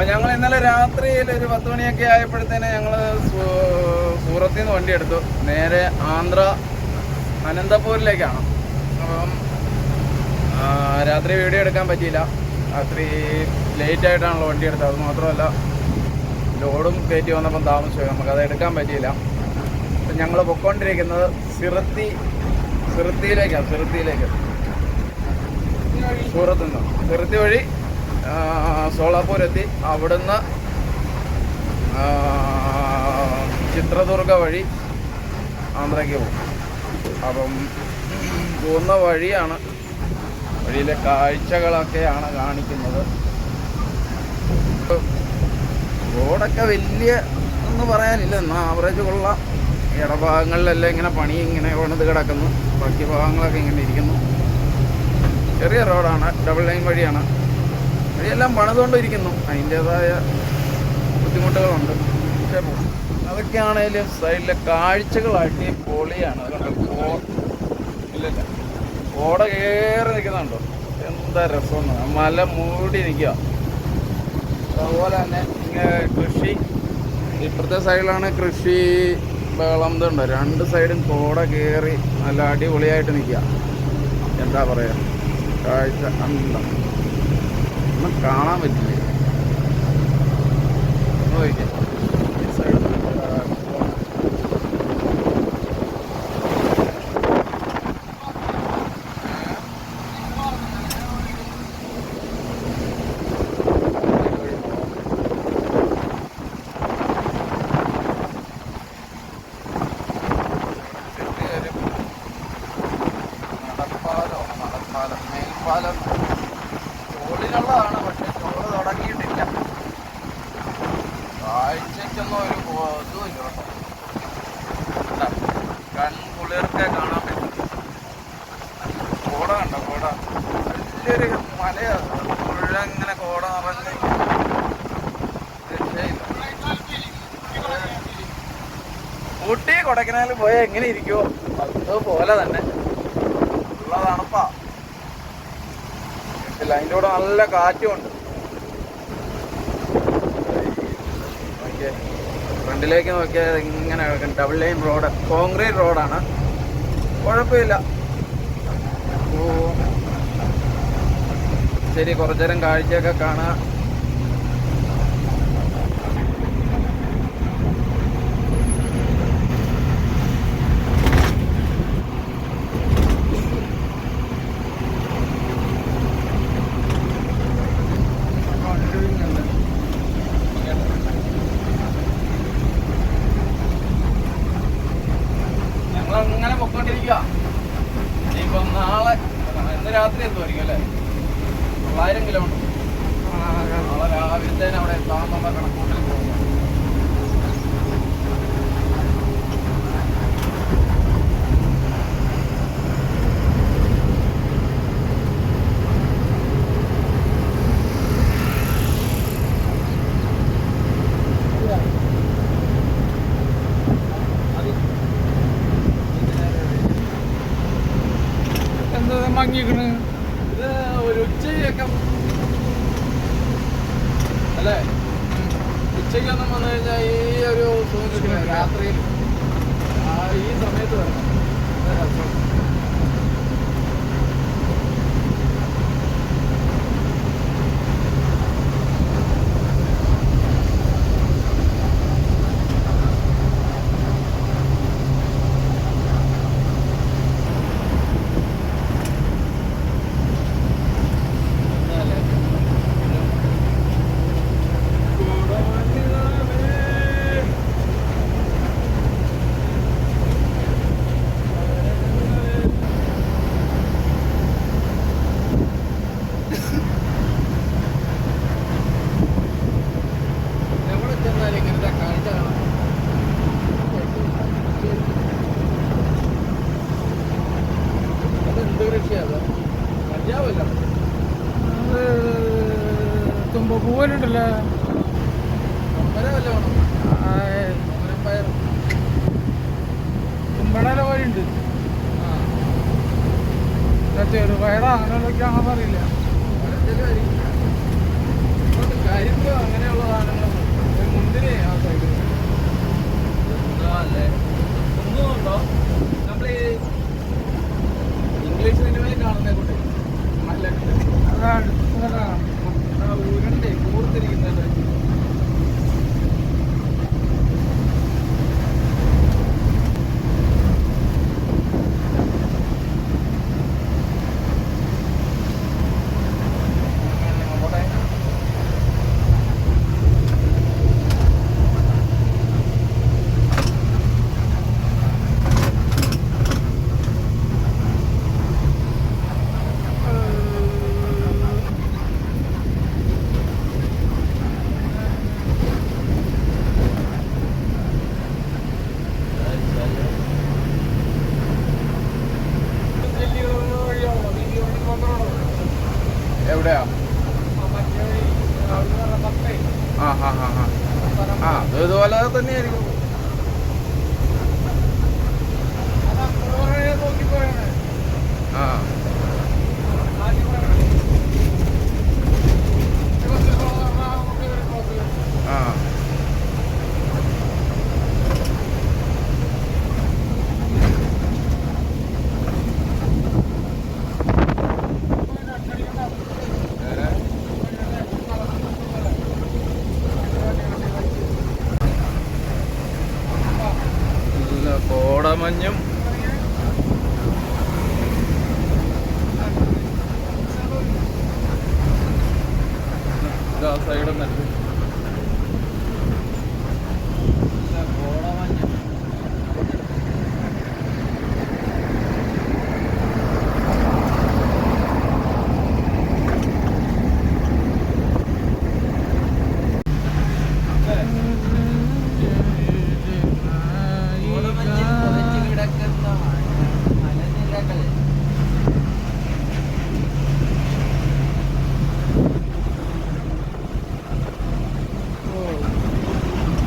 രാത്രിയിൽ ഒരു പത്ത് മണിയൊക്കെ ആയപ്പോഴത്തേന് ഞങ്ങൾ സൂറത്തിൽ നിന്ന് വണ്ടി എടുത്തു. നേരെ ആന്ധ്ര അനന്തപൂരിലേക്കാണ്. അപ്പം രാത്രി വീഡിയോ എടുക്കാൻ പറ്റിയില്ല. രാത്രി ലേറ്റ് ആയിട്ടാണല്ലോ വണ്ടി എടുത്തത്. അത് മാത്രമല്ല ലോഡും കയറ്റി വന്നപ്പം താമസിച്ചു. നമുക്കത് എടുക്കാൻ പറ്റിയില്ല. അപ്പം ഞങ്ങൾ പൊക്കോണ്ടിരിക്കുന്നത് സിറത്തി സിറത്തിയിലേക്കാണ് സിറത്തിയിലേക്ക് സൂറത്ത് നിന്ന്. സിറത്തി വഴി എത്തി അവിടുന്ന് ചിത്രദുർഗ വഴി ആന്ധ്രയ്ക്ക് പോകും. അപ്പം പോകുന്ന വഴിയാണ് വഴിയിലെ കാഴ്ചകളൊക്കെയാണ് കാണിക്കുന്നത്. റോഡൊക്കെ വലിയ ഒന്നും പറയാനില്ല എന്നാൽ ആവറേജ് കൊള്ളാം ഇടഭാഗങ്ങളിലെല്ലാം ഇങ്ങനെ പണി ഇങ്ങനെ ഉണത് കിടക്കുന്നു. ബാക്കി ഭാഗങ്ങളൊക്കെ ഇങ്ങനെ ഇരിക്കുന്നു. ചെറിയ റോഡാണ് ഡബിൾ ലൈൻ വഴിയാണ്. വഴിയെല്ലാം പണിതുകൊണ്ടിരിക്കുന്നു. അതിന്റേതായ ബുദ്ധിമുട്ടുകളുണ്ട്. പക്ഷേ അതൊക്കെയാണേലും സൈഡിലെ കാഴ്ചകൾ ഈ പൊളിയാണ് ഇല്ലല്ല. ഓട കയറി നിൽക്കുന്നുണ്ടോ? എന്താ രസം മല മൂടി നിൽക്കുക. അതുപോലെ തന്നെ കൃഷി. ഇപ്പുറത്തെ സൈഡിലാണ് കൃഷി ബഹളം ഇതുണ്ട് രണ്ട് സൈഡും കോട കയറി നല്ല അടിപൊളിയായിട്ട് നിൽക്കുക. എന്താ പറയുക കാഴ്ച അല്ല ഒന്നും കാണാൻ പറ്റില്ല. ഈ സൈഡ് ചോളിനുള്ളതാണ് പക്ഷെ ചോറ് തുടങ്ങിയിട്ടില്ല. കാഴ്ചക്കൊന്നും ഒരു ഇതുമില്ല കേട്ടോ? കൺകുളിർക്കെ കാണാൻ പറ്റും. കോട കണ്ടോ കോട. വലിയൊരു മലയാണ് മുഴുവൻ ഇങ്ങനെ കോട നിറഞ്ഞ് ഊട്ടി കൊടക്കനാൽ പോയാൽ എങ്ങനെ ഇരിക്കുമോ അതുപോലെ തന്നെ ഉള്ള തണുപ്പാ ഇല്ല അതിന്റെ കൂടെ നല്ല കാറ്റുമുണ്ട്. ഫ്രണ്ടിലേക്ക് നോക്കിയാൽ ഇങ്ങനെ ഡബിൾ ലൈൻ റോഡ് കോൺക്രീറ്റ് റോഡാണ് കുഴപ്പമില്ല. ശരി കുറച്ചേരം കാഴ്ചയൊക്കെ കാണാം ഞങ്ങൾ അങ്ങനെ പൊക്കോണ്ടിരിക്കുക ഇനിയിപ്പം നാളെ ഇന്ന് രാത്രി എത്തുമായിരിക്കും അല്ലേ തൊള്ളായിരം കിലോമീറ്റർ. നാളെ രാവിലത്തേന് അവിടെ എത്താമെന്നുള്ള കണക്കൂട്ടിൽ Thank you. আর виконанням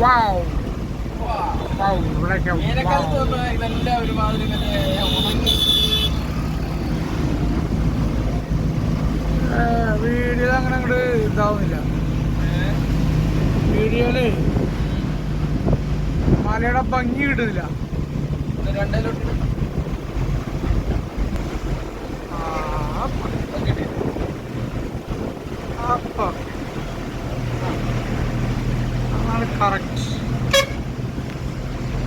വാവ് വാവ് ഇവിടെയൊക്കെ വീഡിയോ അങ്ങനെ അങ്ങോട്ട് ഇതാവുന്നില്ല വീഡിയോയിൽ മലയുടെ ഭംഗി കിട്ടുന്നില്ല രണ്ടേലോട്ട് ആ അപ്പം കറക്റ്റ്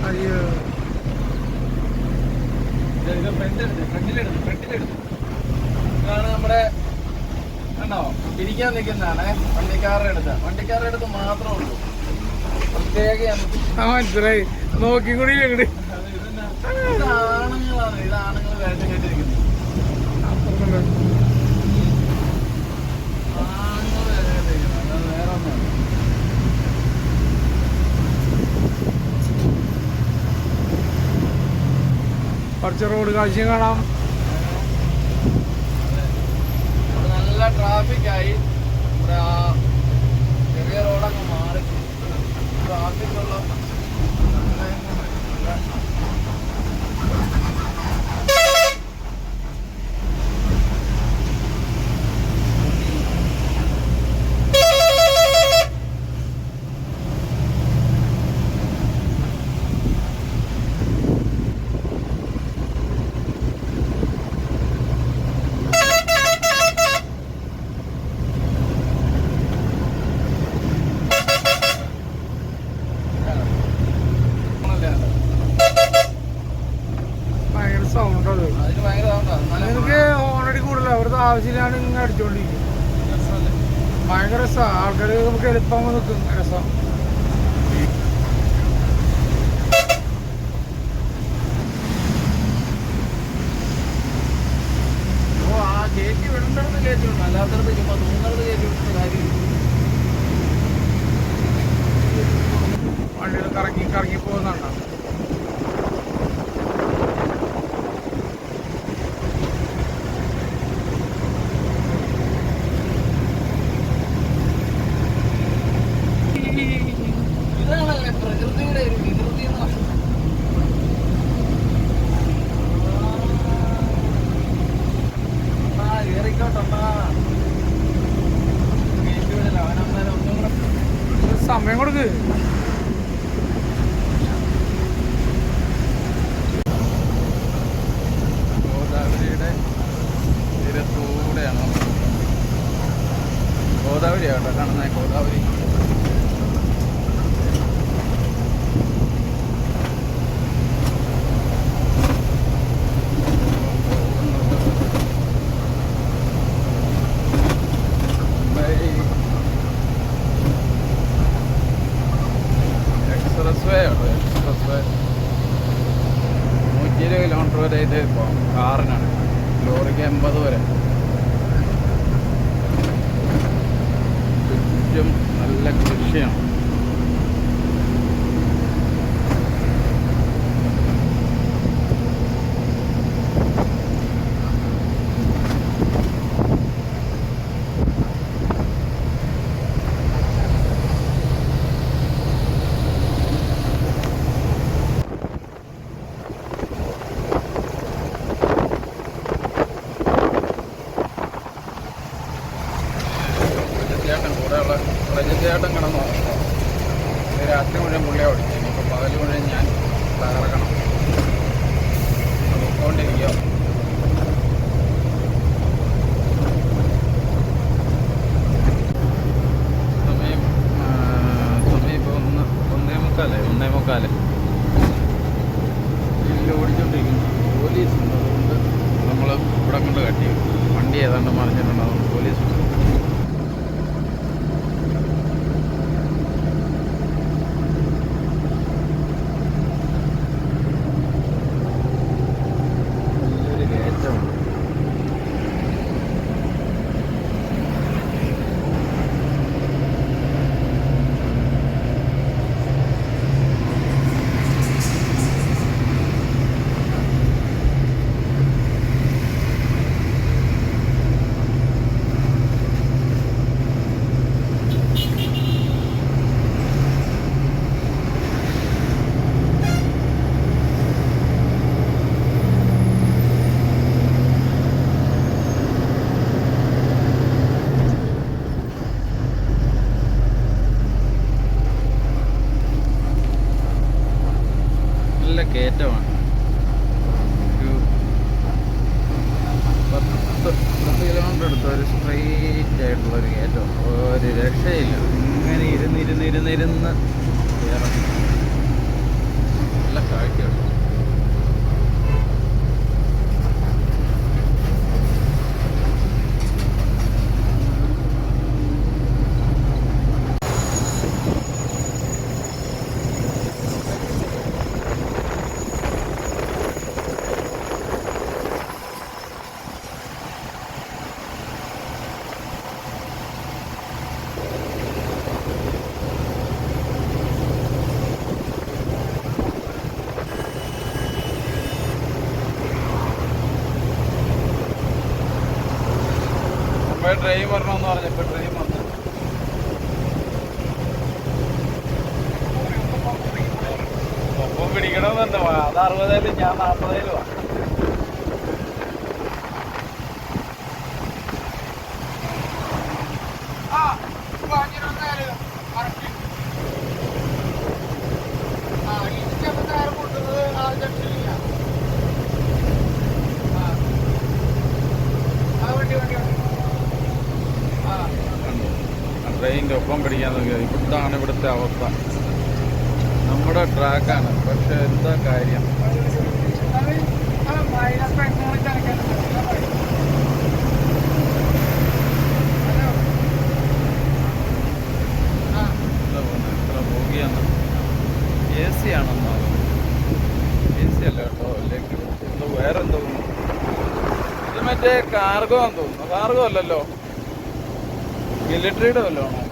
അയ്യോ. ഇതാണ് നമ്മുടെ കണ്ടോ? പിരിക്കാൻ നിൽക്കുന്നതാണ് വണ്ടിക്കാരുടെ അടുത്ത്. വണ്ടിക്കാരുടെ അടുത്ത് മാത്രമേ ഉള്ളൂ. മനസ്സിലായി. നോക്കി കൂടി ഇതാണുങ്ങളാണ് ഇതാണുങ്ങൾ വേഷം കേട്ടിരിക്കുന്നത്. കുറച്ച് റോഡ് കാഴ്ചയും കാണാം. നല്ല ട്രാഫിക്കായി ആയി. ചെറിയ റോഡൊക്കെ മാറി. ട്രാഫിക്കുള്ള അടിച്ചുകൊണ്ടിരിക്കും ഭയങ്കര രസമാണ് ആൾക്കാർ നമുക്ക് എളുപ്പം നിൽക്കും രസം. കൊണ്ട് കട്ടി. വണ്ടി ഏതാണ്ട് മറിഞ്ഞിട്ടുണ്ടാവും. പോലീസ് ട്രെയിന്റെ ഒപ്പം പിടിക്കാൻ നോക്കിയത് ഇവിടുത്താണ് ഇവിടുത്തെ അവസ്ഥ ഇവിടെ ട്രാക്കാണ് പക്ഷെ എന്താ കാര്യം? എ എന്തോ മറ്റേ കാർഗോ ആണെന്ന് തോന്നുന്നു. കാർഗോ അല്ലല്ലോ. മിലിട്ടറിയുടെ വല്ലതാണോ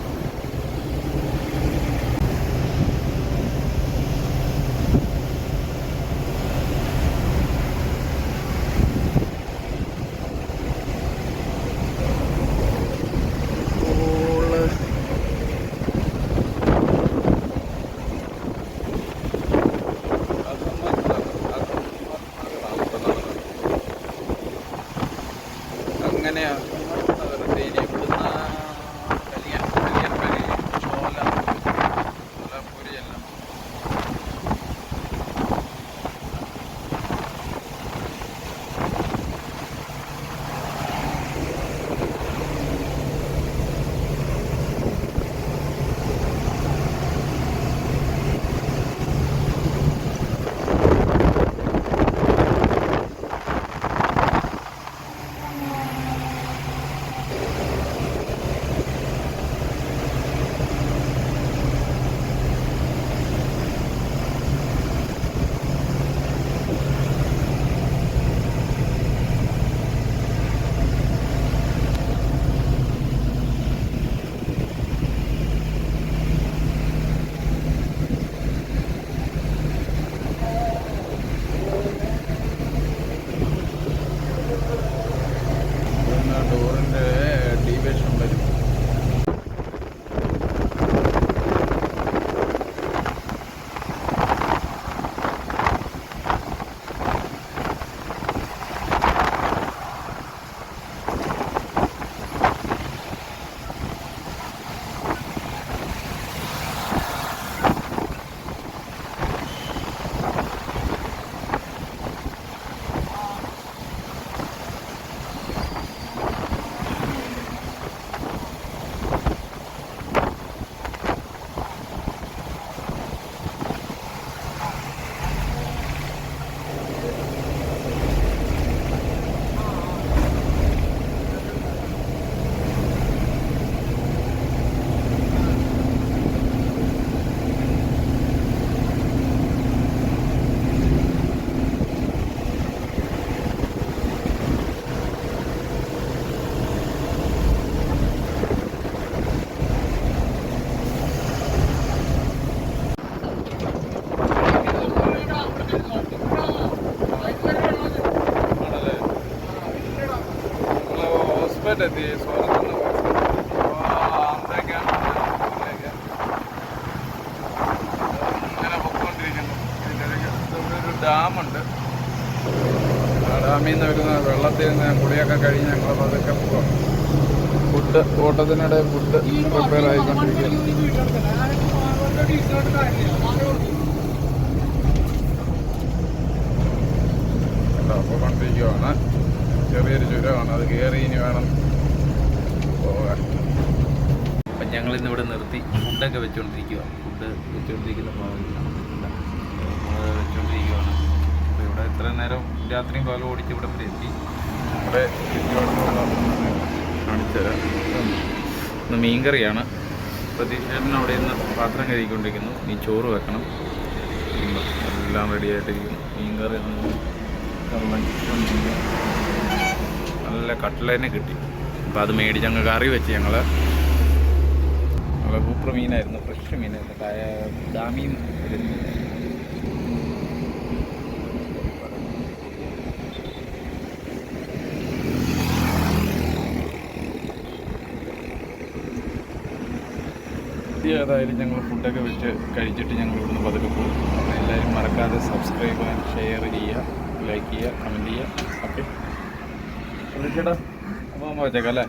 സൂറത്തിലെത്തി സൂറത്തിൽ നിന്ന് ആന്ധ്രയ്ക്കാണ് ഇങ്ങനെ പൊക്കോണ്ടിരിക്കുന്നു. ഇതിന്റെ ഒരു ഡാമുണ്ട് ഡാമിൽ നിന്ന് വരുന്ന വെള്ളത്തിൽ നിന്ന് കുളിയൊക്കെ കഴിഞ്ഞ് ഞങ്ങൾ പതുക്കെ പോകാം ഫുഡ് ഓട്ടത്തിനിടെ ഫുഡ് പ്രിപ്പയർ ആയിക്കൊണ്ടിരിക്കുന്നു പോയിക്കൊണ്ടിരിക്കുകയാണ് ചെറിയൊരു ചുരമാണ്. അത് കയറി ഇനി വേണം പോകാൻ അപ്പം ഞങ്ങൾ ഇന്ന് ഇവിടെ നിർത്തി ഫുഡൊക്കെ വെച്ചുകൊണ്ടിരിക്കുക ഫുഡ് വെച്ചുകൊണ്ടിരിക്കുന്ന ഭാഗമില്ല വെച്ചുകൊണ്ടിരിക്കുകയാണ് അപ്പോൾ ഇവിടെ ഇത്ര നേരം രാത്രിയും പകലും ഓടിച്ച് ഇവിടെ വരെ എത്തി. ഇവിടെ കാണിച്ചുതരാം ഇന്ന് മീൻകറിയാണ്. പ്രതീക്ഷേട്ടൻ അവിടെ നിന്ന് പാത്രം കഴുകിക്കൊണ്ടിരിക്കുന്നു. ഈ ചോറ് വെക്കണം. എല്ലാം റെഡി ആയിട്ടിരിക്കുന്നു. മീൻകറി നല്ല കട്ട്ലേനെ കിട്ടി. അപ്പോൾ അത് മേടിച്ച് ഞങ്ങൾ കറി വെച്ച് ഞങ്ങൾ നല്ല സൂപ്പർ മീനായിരുന്നു ഫ്രഷ് മീനായിരുന്നു. ഡാമീൻ. ഏതായാലും ഞങ്ങൾ ഫുഡൊക്കെ വെച്ച് കഴിച്ചിട്ട് ഞങ്ങൾ ഇവിടുന്ന് പതുക്കെ പോകും. അപ്പോൾ എല്ലാവരും മറക്കാതെ സബ്സ്ക്രൈബ് ചെയ്യാൻ ഷെയർ ചെയ്യുക ലൈക്ക് ചെയ്യുക കമന്റ് ചെയ്യുക. ഓക്കെ ചേട്ടാ അപ്പോൾ പറ്റേക്കല്ലേ